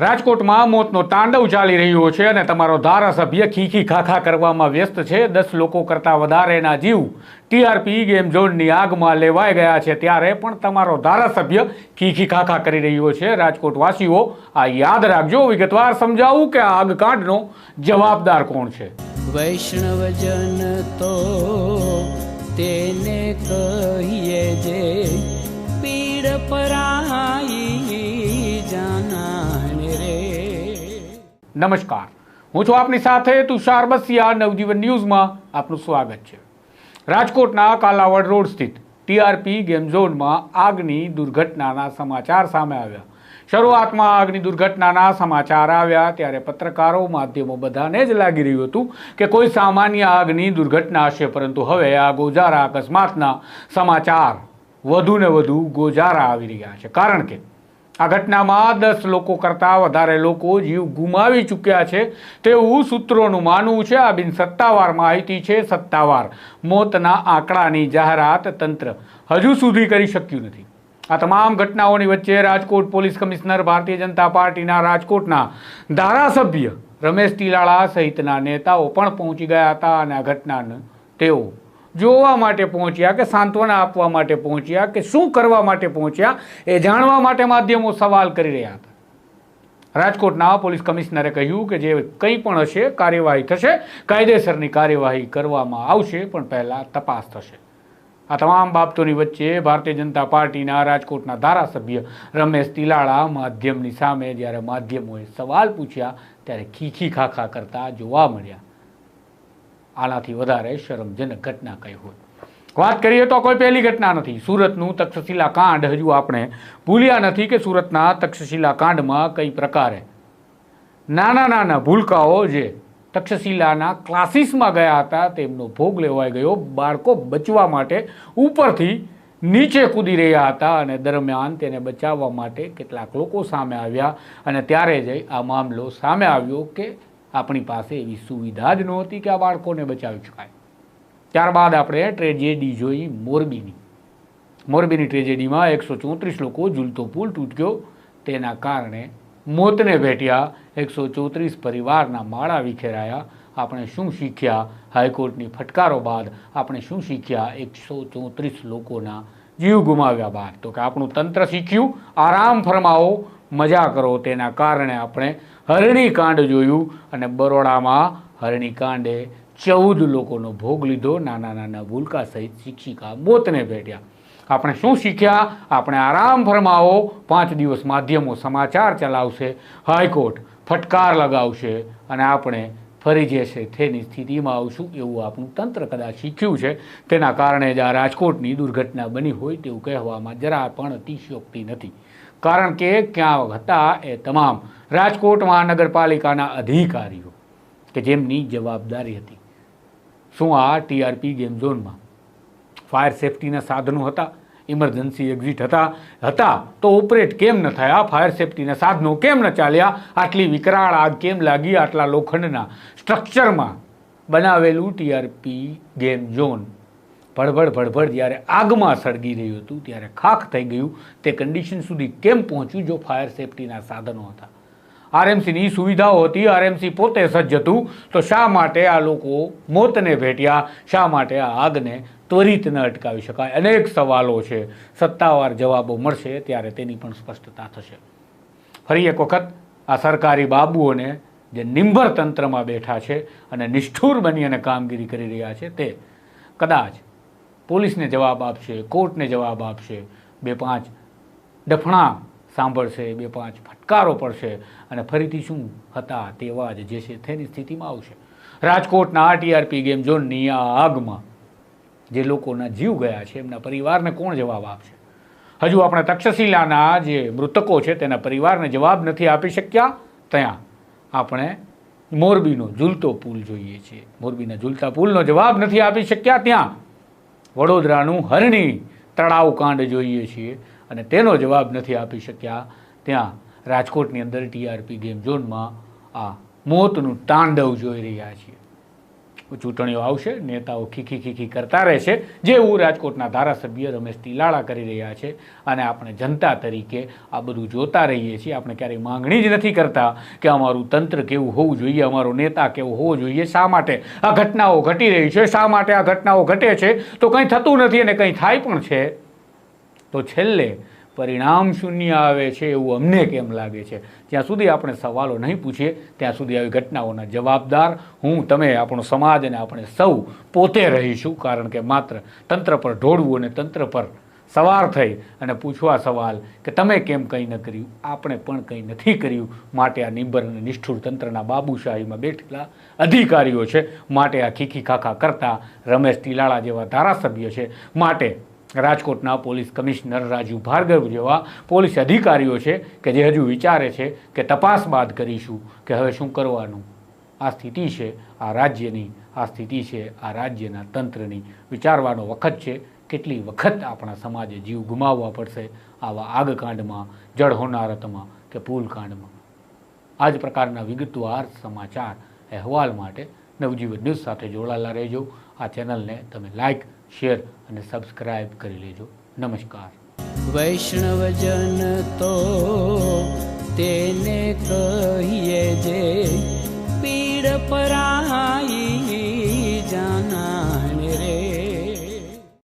રાજકોટમાં મોતનો તાંડવ ચાલી રહ્યો છે અને તમારો ધારાસભ્ય ખીખી ખાખા કરવામાં વ્યસ્ત છે. દસ લોકો કરતાં વધારેના જીવ ટીઆરપી ગેમ ઝોનની આગમાં લેવાઈ ગયા છે ત્યારે પણ તમારો ધારાસભ્ય ખીખી ખાખા કરી રહ્યો છે. રાજકોટવાસીઓ, આ યાદ રાખજો, વિગતવાર સમજાવું કે આ આગકાંડનો જવાબદાર કોણ છે? વૈષ્ણવજન તો તેને કહીએ જે પીડ પરાઈ નમસ્કાર. હું છું આપની સાથે તુષાર બસિયા, નવજીવન ન્યૂઝમાં આપનું સ્વાગત છે. રાજકોટના કાલાવડ રોડ સ્થિત ટીઆરપી ગેમ ઝોનમાં આગની દુર્ઘટનાના સમાચાર સામે આવ્યા. શરૂઆતમાં આગની દુર્ઘટનાના સમાચાર આવ્યા ત્યારે પત્રકારો, માધ્યમો બધાને જ લાગી રહ્યું હતું કે કોઈ સામાન્ય આગની દુર્ઘટના હશે, પરંતુ હવે આ ગોજારા અકસ્માતના સમાચાર વધુ ને વધુ ગોજારા આવી રહ્યા છે. કારણ કે આ ઘટનામાં દસ લોકો કરતાં વધારે લોકો જીવ ગુમાવી ચૂક્યા છે. તેવું સૂત્રોનું માનવું છે. આ બિન સત્તાવાર માહિતી છે. સત્તાવાર મોતના આંકડાની જાહેરાત તંત્ર હજુ સુધી કરી શક્યું નથી. આ તમામ ઘટનાઓની વચ્ચે રાજકોટ પોલીસ કમિશનર ભારતીય જનતા પાર્ટીના રાજકોટના ધારાસભ્ય રમેશ તિલાળા સહિતના નેતાઓ પણ પહોંચી ગયા હતા અને આ ઘટનાને તેઓ જોવા માટે પહોંચ્યા કે સાંત્વના આપવા માટે પહોંચ્યા કે શું કરવા માટે પહોંચ્યા એ જાણવા માટે માધ્યમો સવાલ કરી રહ્યા હતા. રાજકોટના પોલીસ કમિશનરે કહ્યું કે જે કંઈ પણ હશે, કાર્યવાહી થશે, કાયદેસરની કાર્યવાહી કરવામાં આવશે, પણ પહેલાં તપાસ થશે. આ તમામ બાબતોની વચ્ચે ભારતીય જનતા પાર્ટીના રાજકોટના ધારાસભ્ય રમેશ તિલાળા માધ્યમની સામે જ્યારે માધ્યમોએ સવાલ પૂછ્યા ત્યારે ખીખી ખાખા કરતા જોવા મળ્યા. આનાથી વધારે શરમજનક ઘટના કહી હોય. વાત કરીએ તો કોઈ પહેલી ઘટના નથી. સુરતનું તક્ષશિલા કાંડ હજુ આપણે ભૂલ્યા નથી કે સુરતના તક્ષશિલા કાંડમાં કઈ પ્રકારે. નાના નાના ભૂલકાઓ જે તક્ષશિલાના ક્લાસીસમાં ગયા હતા, તેમનો ભોગ લેવાઈ ગયો. બાળકો બચવા માટે ઉપરથી નીચે કૂદી રહ્યા હતા અને દરમિયાન તેને બચાવવા માટે કેટલાક લોકો સામે આવ્યા અને ત્યારે જઈ આ મામલો સામે આવ્યો કે આપણી પાસે એવી સુવિધા જ નહોતી કે આ બાળકોને બચાવી શકાય. ત્યારબાદ આપણે ટ્રેજેડી જોઈ મોરબીની. મોરબીની ટ્રેજેડીમાં એકસો ચોત્રીસ લોકો ઝૂલતો પુલ તૂટ્યો. તેના કારણે મોતને ભેટ્યા એકસો ચોત્રીસ પરિવારના માળા વિખેરાયા. આપણે શું શીખ્યા? હાઈકોર્ટની ફટકારો બાદ આપણે શું શીખ્યા? એકસો ચોત્રીસ લોકોના જીવ ગુમાવ્યા બાદ. તો કે આપણું તંત્ર શીખ્યું. આરામ ફરમાવો, મજા કરો. તેના કારણે આપણે હરણી કાંડ જોયું અને બરોડામાં હરણીકાંડે ચૌદ લોકોનો ભોગ લીધો, નાના નાના ભૂલકા સહિત શિક્ષિકા મોતને ભેટ્યા. આપણે શું શીખ્યા? આપણે આરામ ફરમાવો, પાંચ દિવસ માધ્યમો સમાચાર ચલાવશે, હાઈકોર્ટ ફટકાર લગાવશે અને આપણે ફરી જે છે તેની સ્થિતિમાં આવશું એવું આપણું તંત્ર કદાચ શીખ્યું છે. તેના કારણે જ આ રાજકોટની દુર્ઘટના બની હોય તેવું કહેવામાં જરા પણ અતિશયોક્તિ નથી. કારણ કે ક્યાં હતા એ તમામ રાજકોટ મહાનગરપાલિકાના અધિકારીઓ કે જેમની જવાબદારી હતી. શું આ ટીઆરપી ગેમ ઝોનમાં ફાયર સેફટીના સાધનો હતા, ઇમરજન્સી એક્ઝિટ હતા હતા તો ઓપરેટ કેમ ન થયા, ફાયર સેફટીના સાધનો કેમ ન ચાલ્યા, આટલી વિકરાળ આગ કેમ લાગી, આટલા લોખંડના સ્ટ્રક્ચરમાં બનાવેલું ટીઆરપી ગેમ ઝોન? ભડભડ ભડભડ જ્યારે આગમાં સળગી રહ્યું હતું, ત્યારે ખાખ થઈ ગયું. તે કન્ડિશન સુધી કેમ પહોંચ્યું જો ફાયર સેફટીના સાધનો હતા? આરએમસીની સુવિધાઓ હતી આરએમસી પોતે સજ્જ હતું. તો શા માટે આ લોકો મોતને ભેટ્યા? શા માટે આ આગને ત્વરિત ન અટકાવી શકાય? અનેક સવાલો છે. સત્તાવાર જવાબો મળશે ત્યારે તેની પણ સ્પષ્ટતા થશે. ફરી એક વખત આ સરકારી બાબુઓને જે નિંભર તંત્રમાં બેઠા છે અને નિષ્ઠુર બની અને કામગીરી કરી રહ્યા છે તે કદાચ પોલીસને જવાબ આપશે, કોર્ટને જવાબ આપશે. બે પાંચ ડફણા સાંભળશે, બે પાંચ ફટકારો પડશે અને ફરીથી શું? હતા તેવા જ જે છે તેની સ્થિતિમાં આવશે. રાજકોટના ટીઆરપી ગેમ ઝોનની આ આગમાં જે લોકોના જીવ ગયા છે, એમના પરિવારને કોણ જવાબ આપશે? હજુ આપણે તક્ષશિલાના જે મૃતકો છે, તેના પરિવારને જવાબ નથી આપી શક્યા. ત્યાં આપણે મોરબીનો ઝૂલતો પુલ જોઈએ છીએ. મોરબીના ઝૂલતા પુલનો જવાબ નથી આપી શક્યા ત્યાં. વડોદરાનું હરણી તળાવ કાંડ જોઈએ છીએ અને તેનો જવાબ નથી આપી શક્યા. ત્યાં રાજકોટની અંદર ટીઆરપી ગેમ ઝોનમાં આ મોતનું તાંડવ જોઈ રહ્યા છીએ. ચૂંટણીઓ આવશે, નેતાઓ ખીખી ખીખી કરતા રહેશે. જેવું રાજકોટના ધારાસભ્ય રમેશ તિલાળા કરી રહ્યા છે અને આપણે જનતા તરીકે આ બધું જોતા રહીએ છીએ. આપણે ક્યારેય માંગણી જ નથી કરતા કે અમારું તંત્ર કેવું હોવું જોઈએ, અમારો નેતા કેવો હોવો જોઈએ. શા માટે આ ઘટનાઓ ઘટી રહી છે? શા માટે આ ઘટનાઓ ઘટે છે? તો કંઈ થતું નથી અને કંઈ થાય પણ છે. તો છેલ્લે પરિણામ શૂન્ય આવે છે એવું અમને કેમ લાગે છે? જ્યાં સુધી આપણે સવાલો નહીં પૂછીએ, ત્યાં સુધી આવી ઘટનાઓના જવાબદાર હું, તમે, આપણો સમાજ અને આપણે સૌ પોતે રહીશું. કારણ કે માત્ર તંત્ર પર ઢોળવું અને તંત્ર પર સવાર થઈ અને પૂછવા સવાલ કે તમે કેમ કંઈ ન કર્યું? આપણે પણ કંઈ નથી કર્યું. માટે આ નિંબર અને નિષ્ઠુર તંત્રના બાબુશાહીમાં બેઠેલા અધિકારીઓ છે. માટે આ ખીખી ખાખા કરતા રમેશ તિલાળા જેવા ધારાસભ્ય છે. માટે રાજકોટના પોલીસ કમિશનર રાજુ ભાર્ગવ જેવા પોલીસ અધિકારીઓ છે કે જે હજુ વિચારે છે કે તપાસ બાદ કરીશું કે હવે શું કરવાનું? આ સ્થિતિ છે, આ રાજ્યની, આ સ્થિતિ છે, આ રાજ્યના તંત્રની. વિચારવાનો વખત છે, કેટલી વખત આપણા સમાજે જીવ ગુમાવવા પડશે આવા આગકાંડમાં, જળ હોનારતમાં કે પુલકાંડમાં? આ જ પ્રકારના વિગતવાર સમાચાર અહેવાલ માટે નવજીવન ન્યૂઝ સાથે જોડાયેલા રહેજો. આ ચેનલને તમે લાઈક શેર અને સબસ્ક્રાઈબ કરી લેજો. નમસ્કાર. વૈષ્ણવજન તો તેને કહીએ જે પીડ પરાઈ